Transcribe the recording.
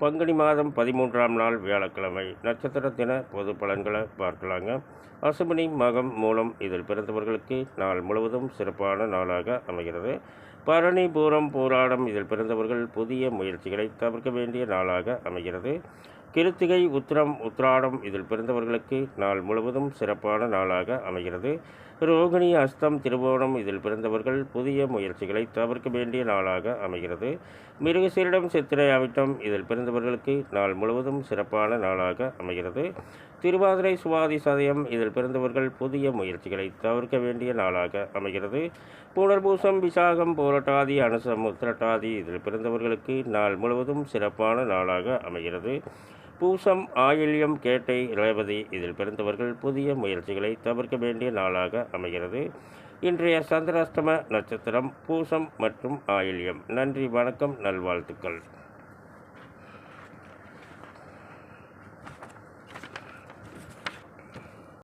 பங்குனி மாதம் பதிமூன்றாம் நாள் வியாழக்கிழமை நட்சத்திர தின பொது பலன்களை பார்க்கலாங்க. அசுமணி மகம் மூலம் இதில் பிறந்தவர்களுக்கு நாள் முழுவதும் சிறப்பான நாளாக அமைகிறது. பரணி பூரம் போராடம் இதில் பிறந்தவர்கள் புதிய முயற்சிகளை தவிர்க்க வேண்டிய நாளாக அமைகிறது. கிருத்திகை உத்திரம் உத்ராடம் இதில் பிறந்தவர்களுக்கு நாள் முழுவதும் சிறப்பான நாளாக அமைகிறது. ரோகிணி அஸ்தம் திருவோணம் இதில் பிறந்தவர்கள் புதிய முயற்சிகளை தவிர்க்க வேண்டிய நாளாக அமைகிறது. மிருகசீரிடம் சித்திரை அவிட்டம் இதில் பிறந்தவர்களுக்கு நாள் முழுவதும் சிறப்பான நாளாக அமைகிறது. திருவாதிரை சுவாதி சதயம் இதில் பிறந்தவர்கள் புதிய முயற்சிகளை தவிர்க்க வேண்டிய நாளாக அமைகிறது. புனர்பூசம் விசாகம் போரட்டாதி அனுசம் உத்திரட்டாதி இதில் பிறந்தவர்களுக்கு நாள் முழுவதும் சிறப்பான நாளாக அமைகிறது. பூசம் ஆயில்யம் கேட்டை ரேவதி இதில் பிறந்தவர்கள் புதிய முயற்சிகளை தவிர்க்க வேண்டிய நாளாக அமைகிறது. இன்றைய சந்திராஷ்டம நட்சத்திரம் பூசம் மற்றும் ஆயில்யம். நன்றி வணக்கம் நல்வாழ்த்துக்கள்.